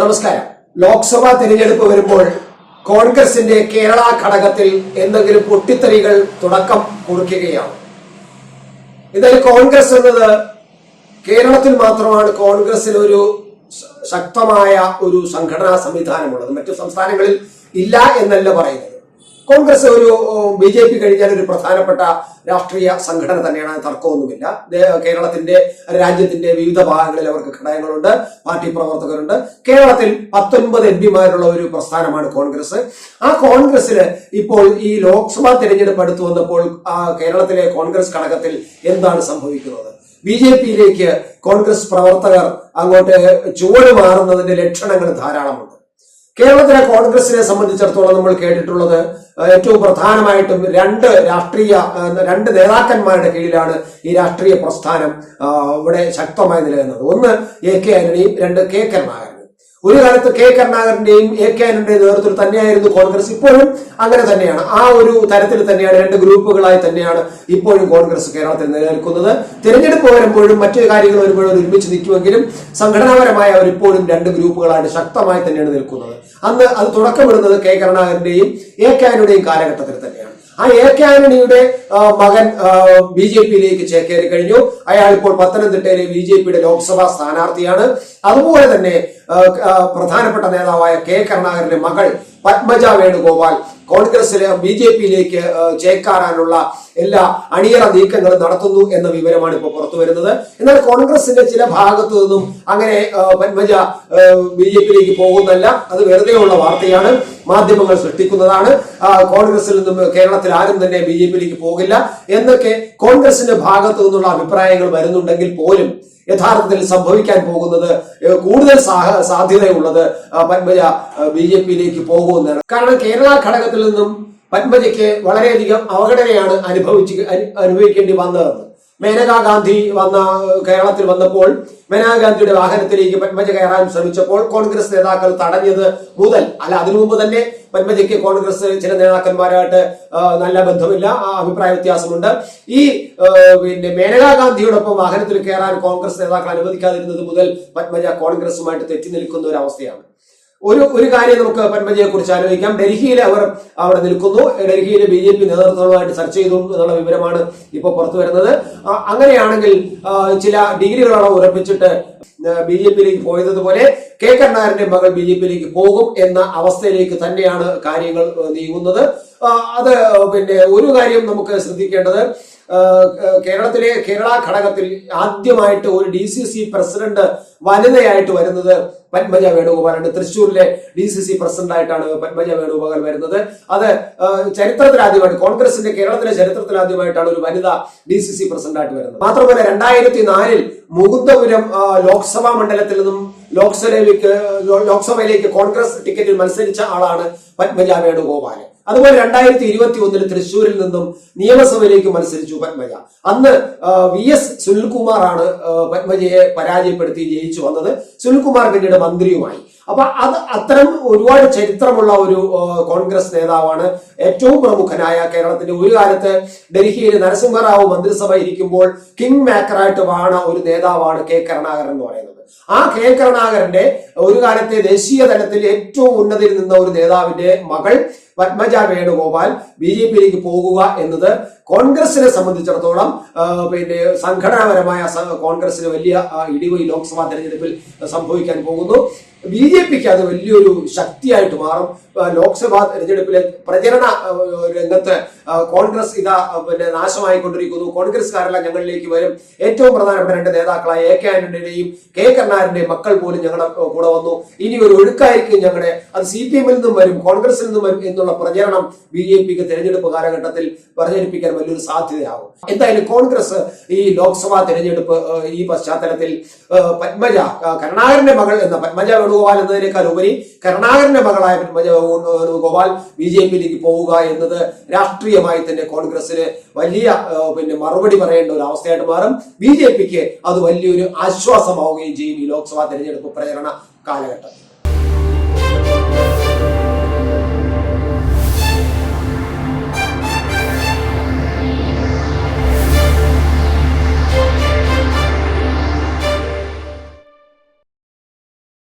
നമസ്കാരം. ലോക്സഭാ തിരഞ്ഞെടുപ്പ് വരുമ്പോൾ കോൺഗ്രസിന്റെ കേരള ഘടകത്തിൽ എന്തെങ്കിലും പൊട്ടിത്തെറികൾ തുടക്കം കുറിക്കുകയാണ്. ഇതിൽ കോൺഗ്രസ് എന്നത് കേരളത്തിൽ മാത്രമാണ് കോൺഗ്രസിന് ഒരു ശക്തമായ ഒരു സംഘടനാ സംവിധാനമുള്ളത്. മറ്റു സംസ്ഥാനങ്ങളിൽ ഇല്ല എന്നല്ല പറയുന്നത്. കോൺഗ്രസ് ഒരു ബി ജെ പി കഴിഞ്ഞാൽ ഒരു പ്രധാനപ്പെട്ട രാഷ്ട്രീയ സംഘടന തന്നെയാണ്. തർക്കമൊന്നുമില്ല. കേരളത്തിന്റെ രാജ്യത്തിന്റെ വിവിധ ഭാഗങ്ങളിൽ അവർക്ക് ഘടകങ്ങളുണ്ട് പാർട്ടി പ്രവർത്തകരുണ്ട്. കേരളത്തിൽ പത്തൊൻപത് എം പിമാരുള്ള ഒരു പ്രസ്ഥാനമാണ് കോൺഗ്രസ്. ആ കോൺഗ്രസിന് ഇപ്പോൾ ഈ ലോക്സഭാ തെരഞ്ഞെടുപ്പ് അടുത്തു വന്നപ്പോൾ കേരളത്തിലെ കോൺഗ്രസ് ഘടകത്തിൽ എന്താണ് സംഭവിക്കുന്നത്? ബി ജെ പിയിലേക്ക് കോൺഗ്രസ് പ്രവർത്തകർ അങ്ങോട്ട് ചുവട് മാറുന്നതിന്റെ ലക്ഷണങ്ങൾ ധാരാളമുണ്ട്. കേരളത്തിലെ കോൺഗ്രസിനെ സംബന്ധിച്ചിടത്തോളം നമ്മൾ കേട്ടിട്ടുള്ളത് ഏറ്റവും പ്രധാനമായിട്ടും രണ്ട് രാഷ്ട്രീയ രണ്ട് നേതാക്കന്മാരുടെ കീഴിലാണ് ഈ രാഷ്ട്രീയ പ്രസ്ഥാനം ഇവിടെ ശക്തമായി നിലനിന്നത്. ഒന്ന് എ കെ ആന്റണിയും രണ്ട് കെ കരുണാകരനും ഒരു കാലത്ത് കെ കരുണാകരന്റെയും എ കെ ആന്റണിയുടെയും നേതൃത്വത്തിൽ തന്നെയായിരുന്നു കോൺഗ്രസ്. ഇപ്പോഴും അങ്ങനെ തന്നെയാണ്. ആ ഒരു തരത്തിൽ തന്നെയാണ് രണ്ട് ഗ്രൂപ്പുകളായി തന്നെയാണ് ഇപ്പോഴും കോൺഗ്രസ് കേരളത്തിൽ നിലനിൽക്കുന്നത്. തിരഞ്ഞെടുപ്പ് വരുമ്പോഴും മറ്റു കാര്യങ്ങൾ വരുമ്പോഴും ഒരുമിച്ച് നിൽക്കുമെങ്കിലും സംഘടനാപരമായി അവർ ഇപ്പോഴും രണ്ട് ഗ്രൂപ്പുകളായിട്ട് ശക്തമായി തന്നെയാണ് നിൽക്കുന്നത്. അന്ന് അത് തുടക്കമിടുന്നത് കെ കരുണാകരന്റെയും എ കെ ആന്റണിയുടെയും കാലഘട്ടത്തിൽ തന്നെയാണ്. ആ എ കെ ആന്റണിയുടെ മകൻ ബി ജെ പിയിലേക്ക് ചേക്കേറി കഴിഞ്ഞു. അയാൾ ഇപ്പോൾ പത്തനംതിട്ടയിലെ ബി ജെ പിയുടെ ലോക്സഭാ സ്ഥാനാർത്ഥിയാണ്. അതുപോലെ തന്നെ പ്രധാനപ്പെട്ട നേതാവായ കെ കരുണാകരന്റെ മകൾ പത്മജ വേണുഗോപാൽ കോൺഗ്രസിലെ ബി ജെ പിയിലേക്ക് ചേക്കാറാനുള്ള എല്ലാ അണിയറ നീക്കങ്ങളും നടത്തുന്നു എന്ന വിവരമാണ് ഇപ്പോൾ പുറത്തു വരുന്നത്. എന്നാൽ കോൺഗ്രസിന്റെ ചില ഭാഗത്തു നിന്നും അങ്ങനെ പന്മജ ബി ജെ പിയിലേക്ക് പോകുന്നല്ല അത് വെറുതെ ഉള്ള വാർത്തയാണ്. മാധ്യമങ്ങൾ സൃഷ്ടിക്കുന്നതാണ്. കോൺഗ്രസിൽ നിന്നും കേരളത്തിൽ ആരും തന്നെ ബി ജെ പിയിലേക്ക് പോകില്ല. എന്നൊക്കെ കോൺഗ്രസിന്റെ ഭാഗത്തു നിന്നുള്ള അഭിപ്രായങ്ങൾ വരുന്നുണ്ടെങ്കിൽ പോലും യഥാർത്ഥത്തിൽ സംഭവിക്കാൻ പോകുന്നത് കൂടുതൽ സാധ്യതയുള്ളത് പന്മജ ബി ജെ പിയിലേക്ക് പോകുമെന്നാണ്. കാരണം കേരള ഘടകത്തിൽ നിന്നും പത്മജയ്ക്ക് വളരെയധികം അവഗണനയാണ് അനുഭവിച്ച് അനു- അനുഭവിക്കേണ്ടി വന്നതെന്ന് മേനകാ ഗാന്ധി വന്ന കേരളത്തിൽ വന്നപ്പോൾ മേനകാ ഗാന്ധിയുടെ വാഹനത്തിലേക്ക് പത്മജ കയറാൻ ശ്രമിച്ചപ്പോൾ കോൺഗ്രസ് നേതാക്കൾ തടഞ്ഞത് മുതൽ അല്ല അതിനു മുമ്പ് തന്നെ പത്മജയ്ക്ക് കോൺഗ്രസ് ചില നേതാക്കന്മാരായിട്ട് നല്ല ബന്ധമില്ല ആ അഭിപ്രായ വ്യത്യാസമുണ്ട്. ഈ പിന്നെ മേനകാ ഗാന്ധിയോടൊപ്പം വാഹനത്തിൽ കയറാൻ കോൺഗ്രസ് നേതാക്കൾ അനുവദിക്കാതിരുന്നത് മുതൽ പത്മജ കോൺഗ്രസുമായിട്ട് തെറ്റി നിൽക്കുന്ന ഒരു അവസ്ഥയാണ്. ഒരു ഒരു കാര്യം നമുക്ക് പന്മജിയെ കുറിച്ച് ആലോചിക്കാം. ഡൽഹിയിൽ അവർ അവിടെ നിൽക്കുന്നു. ഡൽഹിയിലെ ബി ജെ പി നേതൃത്വവുമായിട്ട് ചർച്ച ചെയ്തു എന്നുള്ള വിവരമാണ് ഇപ്പോൾ പുറത്തു വരുന്നത്. അങ്ങനെയാണെങ്കിൽ ചില ഡിഗ്രികളാണ് ഉറപ്പിച്ചിട്ട് ബി ജെ പിയിലേക്ക് പോയതുപോലെ കെ കരുണാകരന്റെ മകൾ ബി ജെ പിയിലേക്ക് പോകും എന്ന അവസ്ഥയിലേക്ക് തന്നെയാണ് കാര്യങ്ങൾ നീങ്ങുന്നത്. അത് പിന്നെ ഒരു കാര്യം നമുക്ക് ശ്രദ്ധിക്കേണ്ടത്. കേരളത്തിലെ കേരള ഘടകത്തിൽ ആദ്യമായിട്ട് ഒരു ഡി സി സി പ്രസിഡന്റ് വനിതയായിട്ട് വരുന്നത് പത്മജ വേണുഗോപാലാണ്. തൃശ്ശൂരിലെ ഡി സി സി പ്രസിഡന്റ് ആയിട്ടാണ് പത്മജ വേണുഗോപാൽ വരുന്നത്. അത് ചരിത്രത്തിൽ ആദ്യമായിട്ട് കോൺഗ്രസിന്റെ കേരളത്തിലെ ചരിത്രത്തിൽ ആദ്യമായിട്ടാണ് ഒരു വനിത ഡി സി സി പ്രസിഡന്റ് ആയിട്ട് വരുന്നത്. മാത്രമല്ല രണ്ടായിരത്തി നാലിൽ മുകുന്ദപുരം ലോക്സഭാ മണ്ഡലത്തിൽ നിന്നും ലോക്സഭയിലേക്ക് ലോക്സഭയിലേക്ക് കോൺഗ്രസ് ടിക്കറ്റിൽ മത്സരിച്ച ആളാണ് പത്മജ വേണുഗോപാലൻ അതുപോലെ രണ്ടായിരത്തി ഇരുപത്തി ഒന്നിൽ തൃശ്ശൂരിൽ നിന്നും നിയമസഭയിലേക്ക് മത്സരിച്ചു പത്മജ. അന്ന് വി എസ് സുനിൽകുമാറാണ് ആണ് പത്മജയെ പരാജയപ്പെടുത്തി ജയിച്ചു വന്നത്. സുനിൽകുമാർ പിന്നീട് മന്ത്രിയുമായി. അപ്പൊ അത് അത്തരം ഒരുപാട് ചരിത്രമുള്ള ഒരു കോൺഗ്രസ് നേതാവാണ് ഏറ്റവും പ്രമുഖനായ കേരളത്തിന്റെ ഒരു കാലത്ത് ഡൽഹിയിൽ നരസിംഹറാവു മന്ത്രിസഭ ഇരിക്കുമ്പോൾ കിങ് മേക്കറായിട്ട് വാണ ഒരു നേതാവാണ് കെ കരുണാകരൻ എന്ന് പറയുന്നത്. ആ കെ കരുണാകരന്റെ ഒരു കാലത്തെ ദേശീയ തലത്തിൽ ഏറ്റവും ഉന്നതിയിൽ നിന്ന ഒരു നേതാവിന്റെ മകൾ പത്മജ വേണുഗോപാൽ ബി ജെ പിയിലേക്ക് പോകുക എന്നത് കോൺഗ്രസിനെ സംബന്ധിച്ചിടത്തോളം പിന്നെ സംഘടനാപരമായ കോൺഗ്രസിന് വലിയ ഇടിവ് ലോക്സഭാ തെരഞ്ഞെടുപ്പിൽ സംഭവിക്കാൻ പോകുന്നു. ബി ജെ പിക്ക് അത് വലിയൊരു ശക്തിയായിട്ട് മാറും. ലോക്സഭാ തെരഞ്ഞെടുപ്പിലെ പ്രചരണ രംഗത്ത് കോൺഗ്രസ് ഇതാ പിന്നെ നാശമായിക്കൊണ്ടിരിക്കുന്നു. കോൺഗ്രസ്കാരെല്ലാം ഞങ്ങളിലേക്ക് വരും. ഏറ്റവും പ്രധാനപ്പെട്ട രണ്ട് നേതാക്കളായ എ കെ ആന്റണിയുടെയും കെ കരുണാകരന്റെയും മക്കൾ പോലും ഞങ്ങളുടെ കൂടെ വന്നു. ഇനി ഒരു ഒഴുക്കായിരിക്കും ഞങ്ങളുടെ. അത് സി പി എമ്മിൽ നിന്നും വരും കോൺഗ്രസിൽ നിന്നും വരും എന്നുള്ള പ്രചരണം ബി ജെ പിക്ക് തെരഞ്ഞെടുപ്പ് കാലഘട്ടത്തിൽ പ്രചരിപ്പിക്കാൻ വലിയൊരു സാധ്യതയാകും. എന്തായാലും കോൺഗ്രസ് ഈ ലോക്സഭാ തെരഞ്ഞെടുപ്പ് ഈ പശ്ചാത്തലത്തിൽ പത്മജ കരുണാകരന്റെ മകൾ എന്ന പത്മജ വേണുഗോപാൽ എന്നതിനേക്കാൾ ഉപരി കരുണാകരന്റെ മകളായ വേണുഗോപാൽ ബി ജെ പിയിലേക്ക് പോവുക എന്നത് രാഷ്ട്രീയമായി തന്നെ കോൺഗ്രസിന് വലിയ പിന്നെ മറുപടി പറയേണ്ട ഒരു അവസ്ഥയായിട്ട് മാറും. ബി ജെ പിക്ക് അത് വലിയൊരു ആശ്വാസമാവുകയും ചെയ്യും ഈ ലോക്സഭാ തെരഞ്ഞെടുപ്പ് പ്രചരണ കാലഘട്ടം